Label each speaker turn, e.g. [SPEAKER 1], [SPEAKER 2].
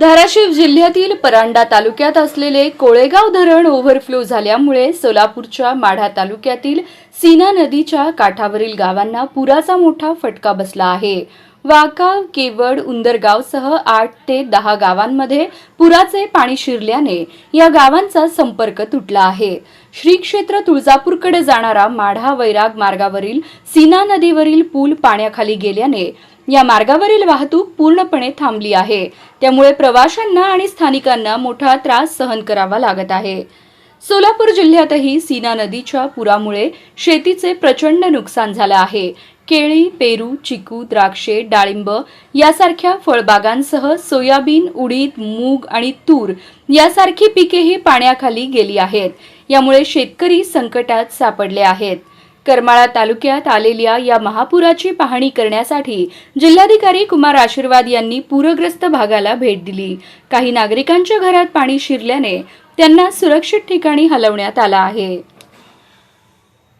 [SPEAKER 1] धाराशिव जिल्ह्यातील परांडा तालुक्यात असलेले कोळेगाव धरण ओव्हरफ्लो झाल्यामुळे सोलापूरच्या माढा तालुक्यातील सीना नदीच्या काठावरील गावांना पुराचा मोठा फटका बसला आहे. वाकाव केवड उंदरगावसह आठ ते दहा गावांमध्ये पुराचे पाणी शिरल्याने या गावांचा संपर्क तुटला आहे. श्री क्षेत्र तुळजापूरकडे जाणारा माढा वैराग मार्गावरील सीना नदीवरील पूल पाण्याखाली गेल्याने या मार्गावरील वाहतूक पूर्णपणे थांबली आहे. त्यामुळे प्रवाशांना आणि स्थानिकांना मोठा त्रास सहन करावा लागत आहे. सोलापूर जिल्ह्यातही सीना नदीच्या पुरामुळे शेतीचे प्रचंड नुकसान झालं आहे. केळी पेरू चिकू द्राक्षे डाळिंब यासारख्या फळबागांसह सोयाबीन उडीद मूग आणि तूर यासारखी पिकेही पाण्याखाली गेली आहेत. यामुळे शेतकरी संकटात सापडले आहेत. करमाळा तालुक्यात आलेल्या या महापुराची पाहणी करण्यासाठी जिल्हाधिकारी कुमार आशीर्वाद यांनी पूरग्रस्त भागाला भेट दिली. काही नागरिकांच्या घरात पाणी शिरल्याने त्यांना सुरक्षित ठिकाणी हलवण्यात आलं आहे.